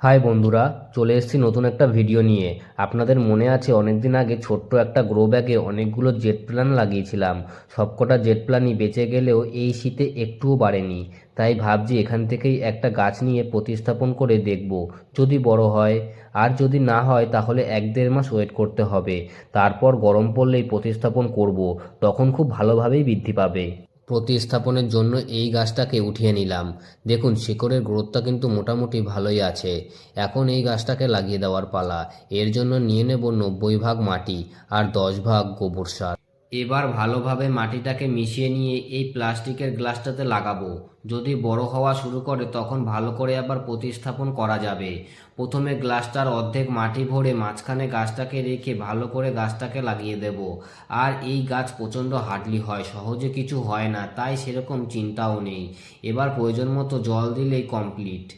High বন্ধুরা, চলে এসেছি নতুন একটা ভিডিও নিয়ে। আপনাদের মনে আছে অনেকদিন আগে ছোট্ট একটা গ্রো ব্যাগে অনেকগুলো জেট প্ল্যান লাগিয়েছিলাম। সবকটা জেট প্ল্যানই বেঁচে গেলেও এই শীতে একটুও বাড়েনি। তাই ভাবছি এখান থেকেই একটা গাছ নিয়ে প্রতিস্থাপন করে দেখব, যদি বড় হয়। আর যদি না হয়, তাহলে এক দেড় মাস ওয়েট করতে হবে। তারপর গরম পড়লেই প্রতিস্থাপন করব, তখন খুব ভালোভাবেই বৃদ্ধি পাবে। প্রতিস্থাপনের জন্য এই গাছটাকে উঠিয়ে নিলাম। দেখুন, শিকড়ের গ্রোথটা কিন্তু মোটামুটি ভালোই আছে। এখন এই গাছটাকে লাগিয়ে দেওয়ার পালা। এর জন্য নিয়ে নেব নব্বই ভাগ মাটি আর দশ ভাগ গোবর সার। এবার ভালোভাবে মাটিটাকে মিশিয়ে নিয়ে এই প্লাস্টিকের গ্লাসটাতে লাগাবো। যদি বড় হওয়া শুরু করে, তখন ভালো করে আবার প্রতিস্থাপন করা যাবে। প্রথমে গ্লাসটার অর্ধেক মাটি ভরে মাঝখানে গাছটাকে রেখে ভালো করে গাছটাকে লাগিয়ে দেব। আর এই গাছ প্রচণ্ড হার্ডলি হয়, সহজে কিছু হয় না, তাই সেরকম চিন্তাও নেই। এবার প্রয়োজন মতো জল দিলেই কমপ্লিট।